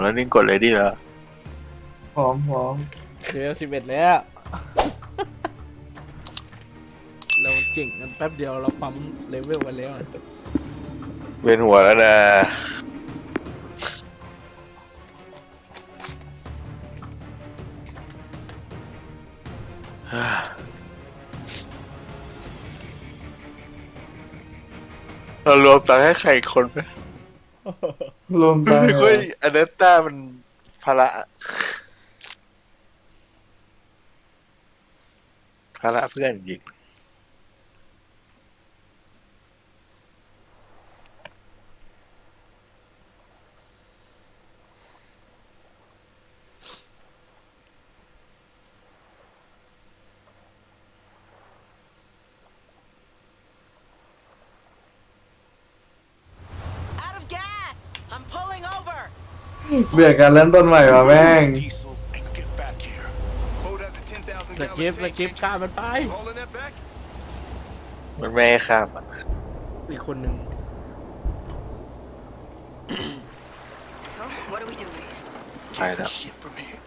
แล้วนี่กดเลยดีแล้วพร้อมพร้อมเดี๋ยวสิบเอ็ดแล้ว เราเก่งกันแป๊บเดียวเราปั๊มเลเวลกันแล้วเวียนหัวแล้วนะเรารวมตังค์ให้ใครอีกคนไหม รวมกันเฮ้ยอันนั้นต้ามันภาระภาระเพื่อนจริง Out of gas! I'm pulling over! เบื่อการเริ่มต้นใหม่ว่ะแม่ง Diesel and get back here. Boat has a 10,000ส gallon กิปส tank. กิปฆ่ามันไป You hauling that back? มันไม่ให้ข้ามอะอีกคนหนึ่ง So, what are we doing? ไป Get แล้ว some shit from here.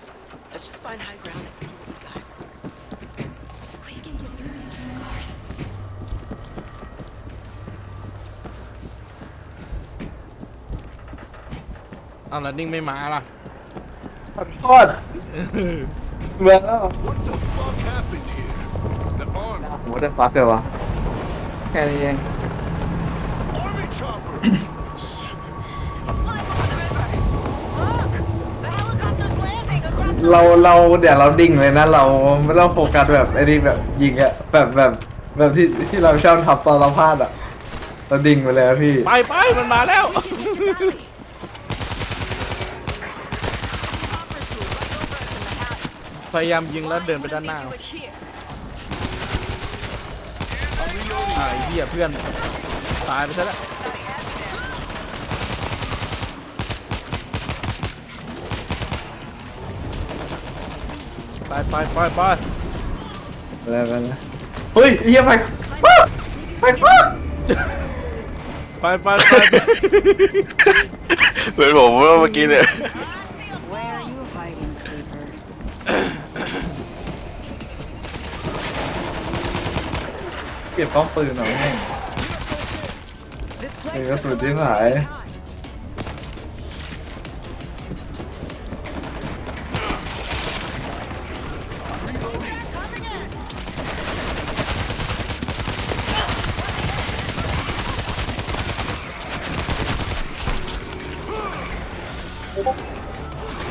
Let's just find high ground and see what we got. We เอาแล้วนิ่งไม่มาล่ะขอโทษเบื่อแล้ว What the fuck happened here? The army. โหได้ฟักเลยวะแค่นี้เอง Army chopper. เราเราเดี๋ยวเราดิ่งเลยนะ เราไม่ต้องโฟกัสแบบไอ้นี่แบบยิงอะแบบแบบแบบที่ที่เราชอบทับตอนเราพลาดอะเราดิ่งไปเลยอะพี่ ไปไปมันมาแล้ว พยายามยิงแล้วเดินไปด้านหน้า Do it here. อ่าไอ้เหี้ยเพื่อนตายไปซะแล้วไปไปไปไปไปเลยไปเลยเฮ้ยเฮียไปป๊าบไปป๊าบไปไปไปเหมือนผมเมื่อกี้เนี่ย เก็บป้อมปืนหน่อยแม่ง This เอ place อกระสุนที่หาย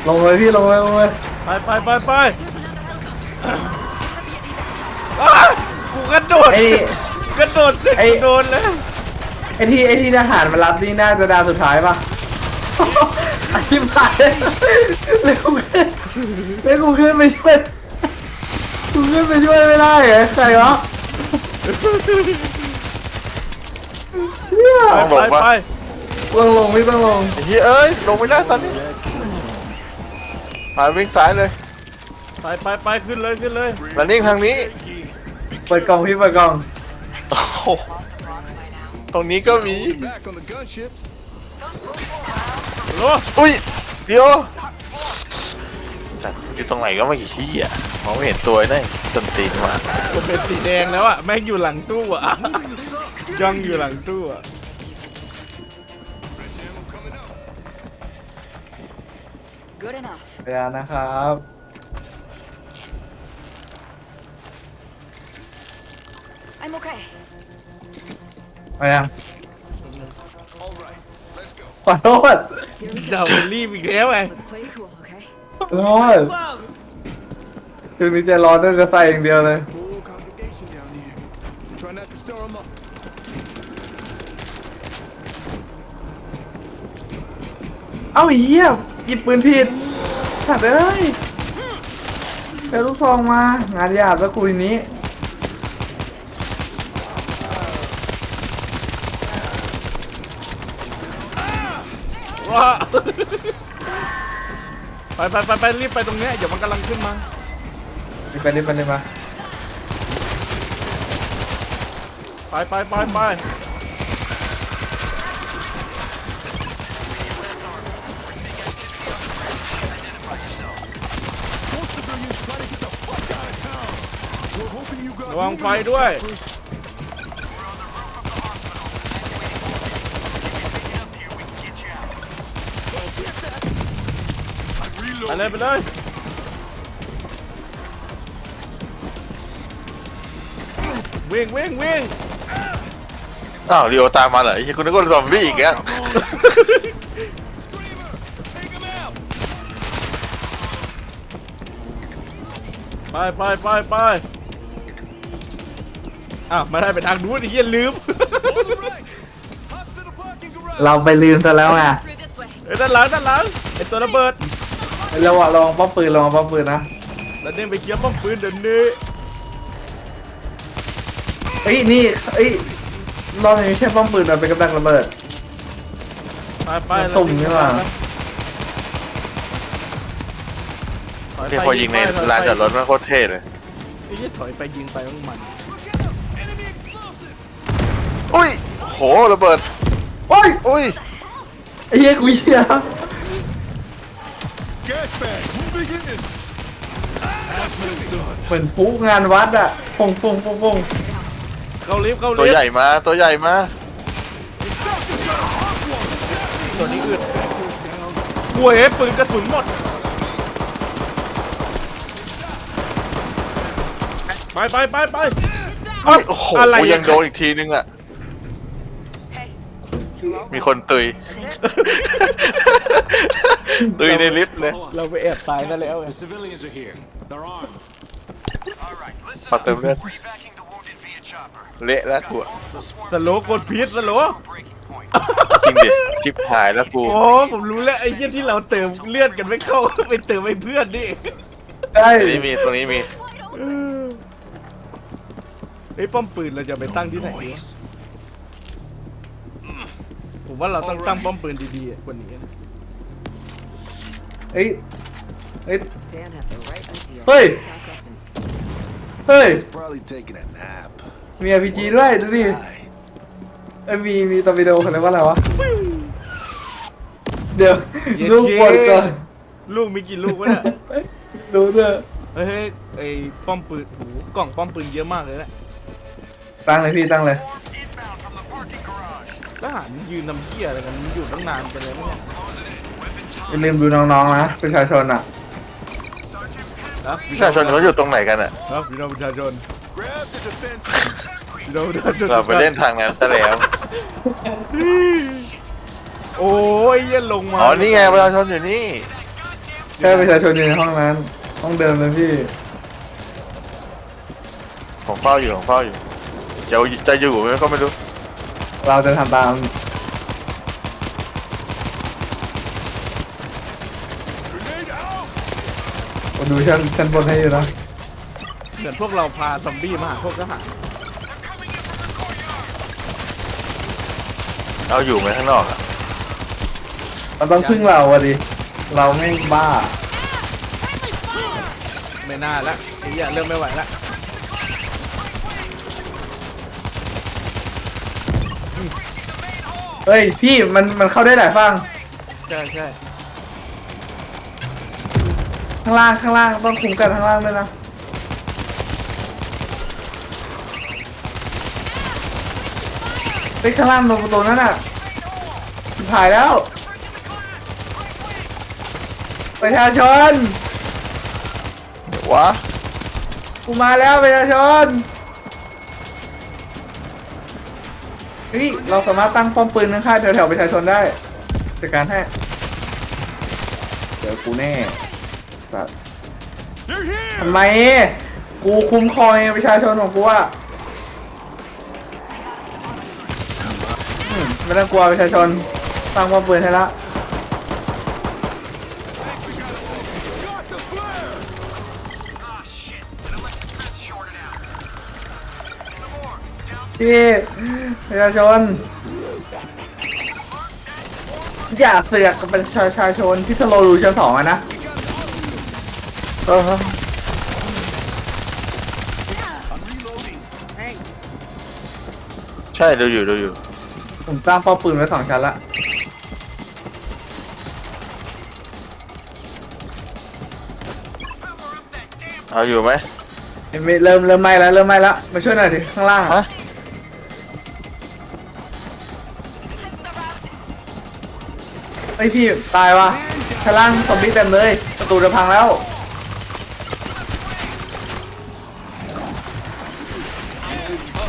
ลงเลยพี่ลงเลยลงเลย ไปไปไปไป โดดไอ้ กระโดดเสร็จไอ้กูโดนแล้วไอ้ที่ไอ้ที่ทหารมารับนี่น่าจะดาวสุดท้ายป่ะ อธิบายเลยกูขึ้นเลยกูขึ้นไปช่วยกูขึ้นไปช่วยไม่ได้เหรอใครวะเนี่ยไปไปไปต้องลงไม่ต้องลงไอ้เฮ้ยเอ้ยลงไม่ได้ตอนนี้มาวิ่งซ้ายเลยไปไปไปขึ้นเลยขึ้นเลยมานิ่งทางนี้ เปิดกล่องพี่เปิดกล่องโอ้โหตรงนี้ก็มี Back on the gunships. โลอุ้ย เดี๋ยว สัตว์อยู่ตรงไหนก็ไม่กี่ที่อะมองไม่เห็นตัวเลยสนตีนมามันเป็นสีแดงแล้วอะแม่งอยู่หลังตู้อะย่องอยู่หลังตู้อะ Fresh ammo coming up. Good enough. พยานนะครับ I'm okay. พยาน All right, let's go. ขอโทษเรารีบอีกแล้วไง Let's play cool, okay? ขอโทษ Close! ถึงนี้จะร้อนด้วยจะใส่อย่างเดียวเลย Full congregation down here. Try not to stir them up. เอ้าไอ้เหี้ยหยิบปืนผิดสัตว์เอ้ยเจอลูกซองมา งานหยาบแล้วกูทีนี้ ว้าไปไปไปไปรีบไปตรงเนี้ยเดี๋ยวมันกำลังขึ้นมารีบไปรีบไปเลยมาไปไปไปไประวังไฟด้วย ไปเลยไปเลยวิ่งวิ่งวิ่งอ้าวเรียวตามมาเหรอไอ้เหี้ยคุณนึกว่าซอมบี้อีกแล้ว Take him out! ไปไปไปไปอ้าวมาได้ไปทางนู้นไอ้เหี้ยลืม On the right! Hospital parking garage! เราไปลืมซะแล้วไง Through this way. เอ้ยด้านหลังด้านหลังไอ้ตัวระเบิด เราอะลองป้อมปืนลองป้อมปืนนะแล้วเด้งไปเคลียร์ป้อมปืนเดี๋ยวนี้เอ้ยนี่เอ้ยรอบนี้ไม่ใช่ป้อมปืนมันเป็นกำลังระเบิด ไปไปสุ่มนี่หว่าถอยที่ไปพอยิงในไปถอยไปลานจอดรถมันโคตรเท่เลย ไอ้เหี้ยถอยไปยิงไปมันมัน Look out! Enemy explosive! อุ้ย โหระเบิด โอ้ย อุ้ยไอ้เหี้ยกูเหี้ย Gas bag! Moving in! Hazmat's done. เหมือนปุ๊งานวัดอะปงปงปงปงเข้าลิฟต์เข้าตัวลิฟใหญ่ต์มาตัวใหญ่มาตัวนี้อึดกลัวเอ้ปืนกระสุนหมด ไปไปไปไปเฮ้ยโอ้โหอะไรอะกูยังโดนอีกทีนึงอะ Hey, you all มีคนตุย That's it? ตุยในลิฟต์เลย เราไปแอบตายกันแล้วไง The civilians are here. They're armed. มาเติมเลือดเละแล้วกูอะสโลว์กดพีทสโลว์จริงดิชิบหายแล้วกูโอ้ผมรู้แล้วไอ้เหี้ยที่เราเติมเลือดกันไม่เข้า ไปเติมให้เพื่อนนี่ได้ตรงนี้มีตรงนี้มี Wide open. ไอ้ป้อมปืนเราจะไปตั้งที่ไหนดีวะผมว่าเราต้องตั้งป้อมปืนดีๆอะกว่านี้นะ เอ้ยเอ้ย Dan had the right idea. Hey! Stock up and see. เฮ้ย Probably taking a nap. มี RPG ด้วยดูดิ Aye. เอ้ยมีมีตอร์ปิโดเขาเรียกว่าอะไรวะ เดี๋ยวเย็นลูกเย็บอลก่อนลูกมีกี่ลูกวะเนี่ยดูเด้อเฮ้ยเฮ้ยไอ้ป้อมปืนโอ้โหกล่องป้อมปืนเยอะมากเลยนะตั้งเลยพี่ตั้งเลย ทหารยืนนำเหี้ยอะไรกันมันอยู่ตั้งนานไปเลยมั้งเนี่ย อย่าลืมดูน้องๆนะประชาชนอะครับประชาชนเขาอยู่ตรงไหนกันอะครับพี่น้องประชาชน Grab the defense. พี่น้องประชาชนเราไปเล่นทางนั้นซะแล้ว โอ้ยเหี้ยันลงมาอ๋อ นี่ไงประชาชนอยู่นี่ แค่ประชาชนอยู่ในห้องนั้น ห้องเดิมเลยพี่ของเฝ้าอยู่ของเฝ้าอยู่ จะจะอยู่ไหมก็ไม่รู้ เราจะทำตาม Grenade out! ผมดูชั้นชั้นบนให้อยู่นะเหมือนพวกเราพาซอมบี้มาหาพวกทหารเอาอยู่ไหมข้างนอกอะมันต้องพึ่งเราอะดิ เราไม่งบ้า ไม่น่าละไอ้เหี้ยเริ่มไม่ไหวละเฮ้ยพี่มันมันเข้าได้หลายฝั่งใช่ใช่ ข้างล่างข้างล่างต้องคุมกันข้างล่างด้วยนะเฮ้ยข้างล่างตรงประตูนั่นน่ะถ่ายแล้ว ประชาชนเดี๋ยววะกูมาแล้วประชาชนเฮ้ยเราสามารถตั้งป้อมปืนข้างๆแถวๆประชาชนได้จัดการให้เดี๋ยวกูแน่ สัตว์ They're here! ทำไม กูคุ้มครองประชาชนของกูอะอืมไม่ต้องกลัวประชาชนตั้งป้อมปืนให้ละ Got the flare! พี่ประชาชน อย่าเสือกกับประชาชนที่สโลรูชั้นสองอะนะ เออ Thanks. ใช่ดูอยู่ดูอยู่ ผมตั้งป้อมปืนไว้สองชั้นละ เอาอยู่ไหมไม่เริ่มเริ่มไหม้แล้วเริ่มไหม้แล้วมาช่วยหน่อยดิข้างล่างอะฮะไอยพี่ตายวะข้างล่างซอมบี้เต็มเลยประตูจะพังแล้ว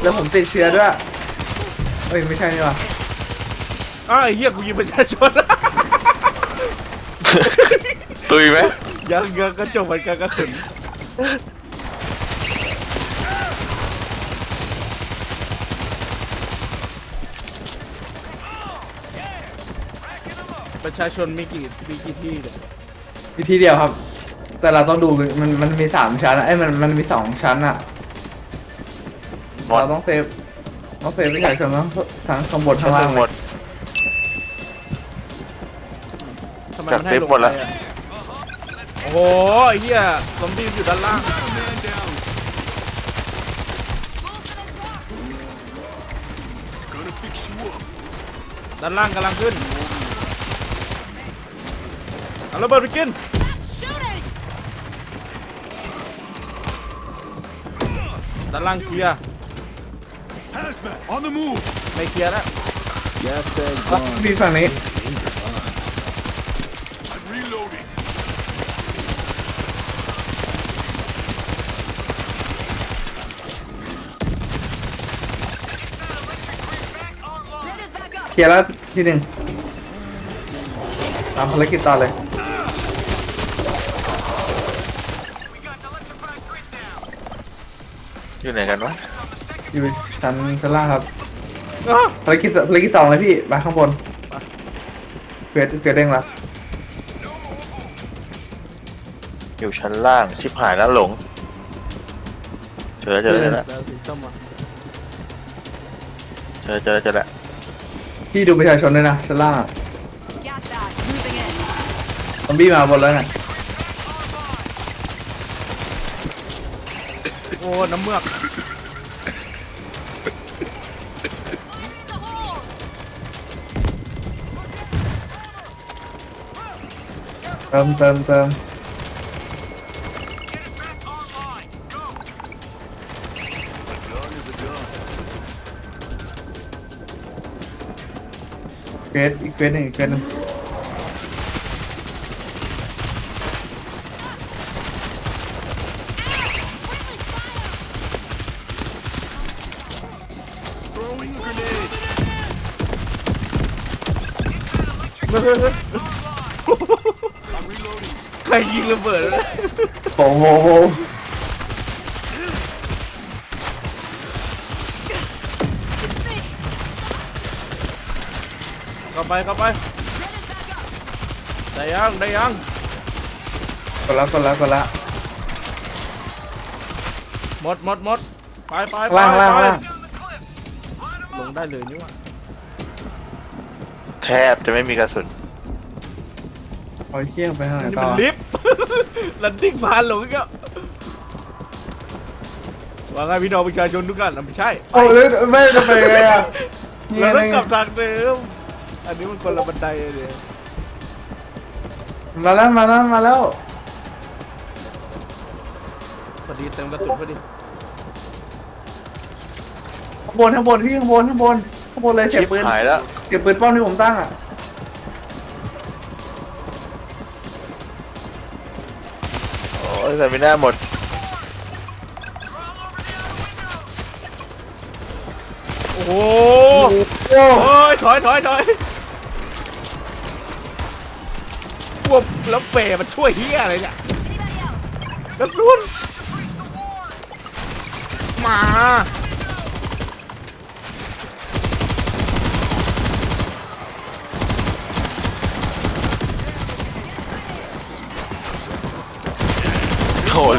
แล้วผมติดเชื้อด้วย เอ้ยไม่ใช่นี่หว่าอ้าวไอ้เหี้ยกูยิงประชาชน ตุยไหมยังยังกระจกมันกระกระสุนประชาชนมีกี่มีกี่ที่เนี่ยวิธีเดียวครับ แต่เราต้องดูมันมันมีสามชั้นอะไอ้ยมันมันมีสองชั้นอะ หมด เราต้องเซฟต้องเซฟประชาชนทั้งทั้งข้างบนข้างล่างหมด ทำไมจัดมันให้เซฟลงหมดไปแล้วอะโอ้โหไอ้เหี้ยซอมบี้อยู่ด้านล่าง Man down. Gonna fix you up. ด้านล่างกำลังขึ้นเอาระเบิดไปกิน ด้านล่างเคลียร์ Hazmat, on the move. ไม่เคลียร์แล้ว Gas bag's มีฝั่งนี้ I'm reloading. เคลียร์แล้วทีหนึ่งตามภารกิจต่อเลย อยู่ไหนกันวะ อยู่ชั้นชั้นล่างครับอ้าวภารกิจภารกิจสองเลยพี่มาข้างบนเกรดเกรดเด้งละอยู่ชั้นล่างชิบหายแล้วหลงเจอแล้วเจอแล้วเจอแล้วแล้วสีส้มอะเจอเจอเจอแล้วพี่ดูประชาชนด้วยนะชั้นล่างอะ Gas bag. Moving in. ซอมบี้มาบนแล้วน่ะโอ้ น้ำเมือก เติมเติมเติม Gun is a gun. เก รดอีกเกรดหนึ่งอีกเกรดหนึ่ง Throwing grenade. ใครยิงระเบิดวะโอ้โหโหเข้าไปเข้าไปได้ยังได้ยังกดละกดละกดละ หมดหมดหมดไปไปไปล่างล่างไปล่าง ลงได้เลยนี่หว่าแทบจะไม่มีกระสุน โอ้ยเที่ยงไปทางไหนนี่ต่มัอนลิฟต์ ลันดิ้งพานหลงอีก็ว่าไงพี่น้องประชาชนทุกท่านอะไม่ใช่โอ้ยไม่จะไปไงอะนี่เราไงต้องนี่กลับทางเดิม อันนี้มันคนละบันไดเลยมาแล้วมาแล้วมาแล้วพอดีเติมกระสุนพอดีข้างบนข้างบนพี่ข้างบนข้างบนข้างบนเลยเก็บชิบปืนหายแล้วเก็บปืนป้อมที่ผมตั้งอะ ใส่ไม่น่าหมด โอ้โหโอ้โอ้ยถอยถอยถอยพวกแล้วเปรย์มันช่วยเฮียอะไรเนี่ยกระสุนมา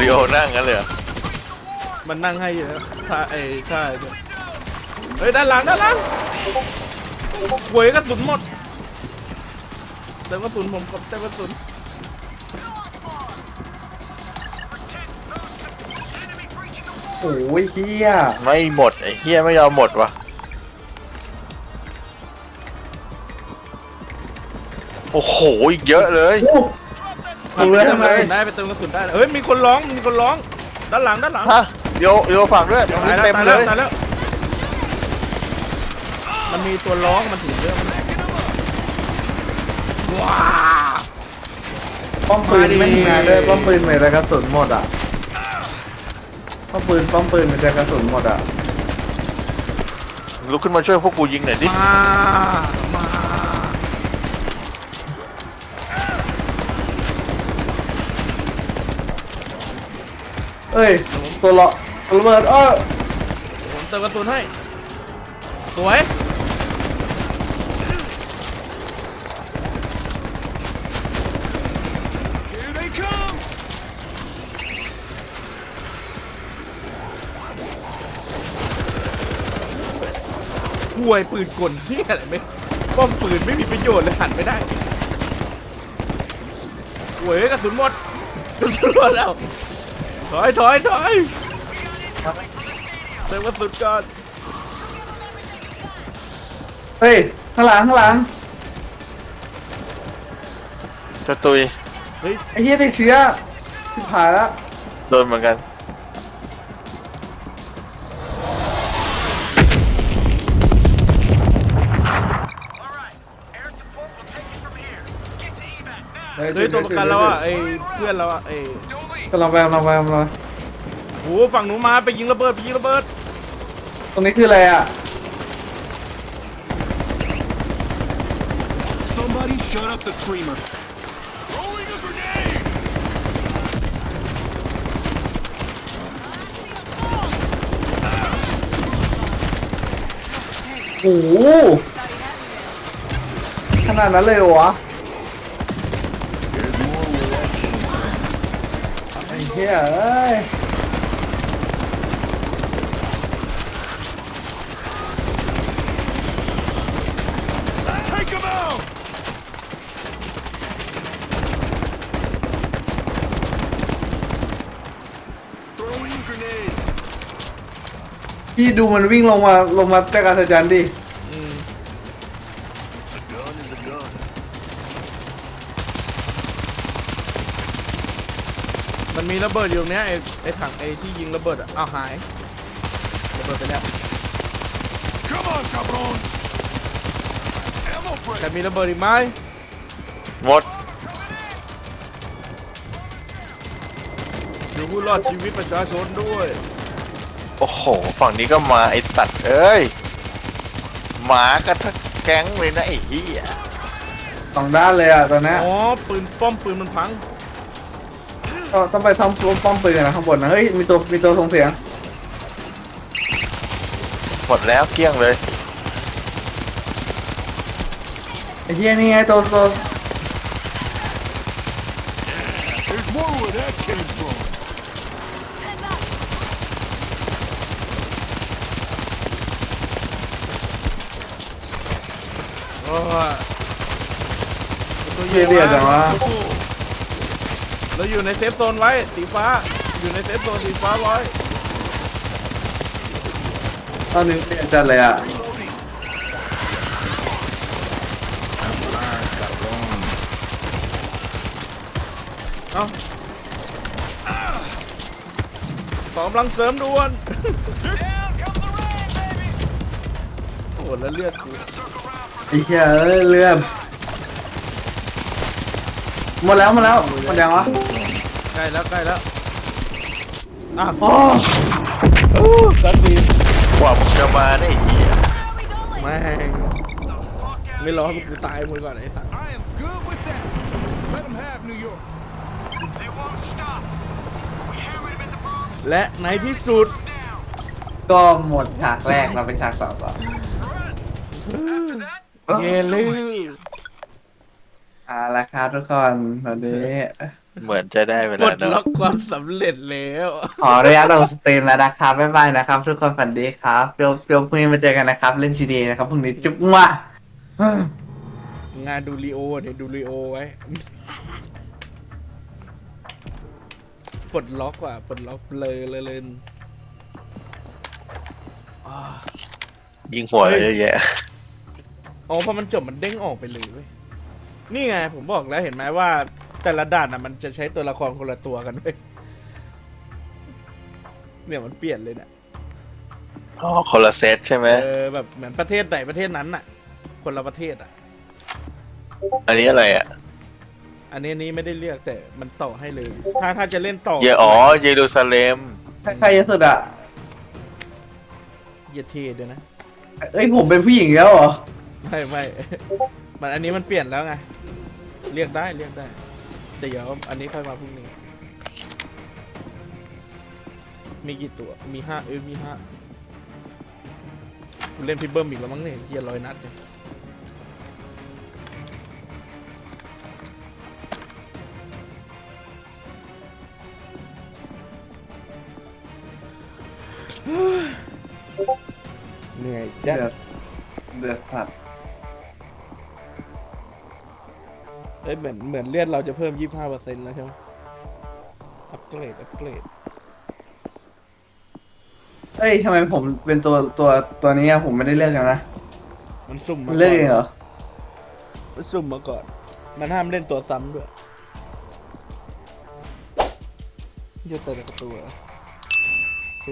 รียวนั่งกันเลยเหรอมันนั่งให้อยู่แล้วท่าไอ้ท่าไอ้เนี่ยเฮ้ยด้านหลังด้านหลังหวยกระสุนหมดเติมกระสุนผมกับเติมกระสุนโหเฮียไม่หมดไอ้เฮียไม่ยอมหมดวะโอ้โหอีกเยอะเลย โอ้ มาดูไปแล้วเติมทำกไมระสุนได้ไปเติมกระสุนได้เฮ้ยมีคนร้องมีคนร้อง ด้านหลังด้านหลังฮะโยโยฝากด้วยตรงตานี้ยแล้วเต็มตายเลแล้วยตายแล้วมันมีตัวร้องมันถึงเยอะมันว้าป้อมปืนมาดิไม่มีงานด้วยป้อมปืนมีแต่กระสุนหมดอะป้อมปืนป้อมปืนมีแต่กระสุนหมดอะลุกขึ้นมาช่วยพวกกูยิงหน่อยดิมามา เอ้ย ตัวเลาะตัวระเบิดเออผมเติมกระสุนให้ สวย Here they come! ห่วยปืนกลที่อะไรไม่ป้อมปืนไม่มีประโยชน์เลยหันไม่ได้ห่วยกระสุนหมดกระสุนหมดแล้ว ถอยถอยถอยเติมกระสุนก่อนเฮ้ยข้างหลังข้างหลังจะตุยเฮ้ยไอ้เหี้ยติดเชื้อชิบหายแล้วโดนเหมือนกัน เฮ้ยตัวประกันเราอะไอ้เพื่อนเราอะไอ้ กำลังไปกำลังไปกำลังไปโหฝั่งหนูมาไปยิงระเบิดไปยิงระเบิดตรงนี้คืออะไรอะ Somebody shut up the screamer. Throwing a grenade! โอ้โหขนาดนั้นเลยเหรอวะไอ้ เหี้ยเอ้ย Take him out! Throwing a grenade. พี่ดูมันวิ่งลงมาลงมาจากอาสจันดิ อืม A gun is a gun. มันมี ระเบิดอยู่ตรงเนี้ยไอ้ไอ้ถังไอ้ที่ยิงระเบิดอะอ้าวหายระเบิดไปแล้ว Come on, cabrons! Ammo break! แต่มีระเบิดอีกไหมหมด อยู่ผู้รอดชีวิตประชาชนด้วย โอ้โห ฝั่งนี้ก็มาไอ้สัตว์เอ้ย หมากันทั้งแก๊งเลยนะไอ้เหี้ยสองด้านเลยอะตอนเนี้ยอ๋อปืนป้อมปืนมันพัง ต้องต้องไปทำป้อมปืนนะข้างบนนะเฮ้ยมีตัวมีตัวส่งเสียงหมดแล้วเกลี้ยงเลยไอ้เหี้ยนี่ไงตัวตัว There's more where that came from. โอ้ยตัวเหี้ยเรียดจังวะ เราอยู่ในเซฟโซนไว้สีฟ้า อยู่ในเซฟโซนสีฟ้าไว้ตอนนี้เรียดจัดเลยอะเอ้าสองกำลังเสริมด่วนโอ้โหแล้วเลือดกูไอ้เหี้ยเอ้ยเลื่อม หมดแล้วหมดแล้วหมดยังวะใกล้แล้วใกล้แล้วอะโอ้กัดดีกว่ามึงจะมาได้ไอ้เหี้ยแม่งไม่รอให้พวกกูตายหมดก่อนไอ้สัส I am good with that. Let them have New York. และในที่สุดก็หมดฉากแรกเราไปฉากต่อต่อเยลือ เอาละครับทุกคนตอนนี้ เหมือนจะได้เวปลลาดเนล็ออะกความสำเร็จแล้วขออนุญาตลงสตรีมแล้วนะครับบ๊ายบายนะครับ ทุกคนฝันดีครับเดี๋ยวเดี๋ยวพรุ่งนี้มาเจอกันนะครับ เล่นซีดีนะครับพรุ่งนี้จุ๊บมั่วงานดูรีโอเนี่ยดูรีโอไว้ปลดล็อกว่ะปลดล็อกเลยเลยเลยอ่ายิงหัวเลยเยอะแยะอ๋อพอมันจบมันเด้งออกไปเลยเว้ย นี่ไงผมบอกแล้วเห็นไหมว่า แต่ละด่านอะมันจะใช้ตัวละครคนละตัวกันเว้ยเนี่ยมันเปลี่ยนเลยเนี่ยอ๋อคนละเซตใช่ไหมเออแบบเหมือนประเทศไหนประเทศนั้นน่ะ คนละประเทศอะ อันนี้อะไรอะอันนี้อันนี้ไม่ได้เลือกแต่มันต่อให้เลย ถ้าถ้าจะเล่นต่อเยอ๋อเยรูซาเล็มใครใครเยอะสุดอะเยเทด้วยนะ เอ้ยผมเป็นผู้หญิงแล้วเหรอ ไม่ไม่ มันอันนี้มันเปลี่ยนแล้วไง เรียกได้เรียกได้แต่เดี๋ยวอันนี้ค่อยมาพรุ่งนี้ มีกี่ตัว มีห้าเออมีห้ากูเล่นพิเบิมอีกแล้วมั้งเนี่ยเฮียร้อยนัดเนี่ยเหนื่อยเดืจ้ะอดเดือดสัตว์ เอ้ยเหมือนเหมือนเลือดเราจะเพิ่มยี่ห้าเปอร์เซ็นต์แล้วใช่ไหมอัปเกรด อัปเกรด เอ้ยทำไมผมเป็นตัวตัวตัวนี้อะผมไม่ได้เลือกกันนะมันสุ่มมันเลือกเองเหรอมันสุ่มมาก่อน มันห้ามเล่นตัวซ้ำด้วยเยอะแต่ละตัว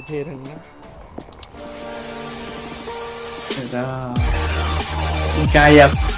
เท่ๆทั้งนั้น เดี๋ยวจะมีกายอยาก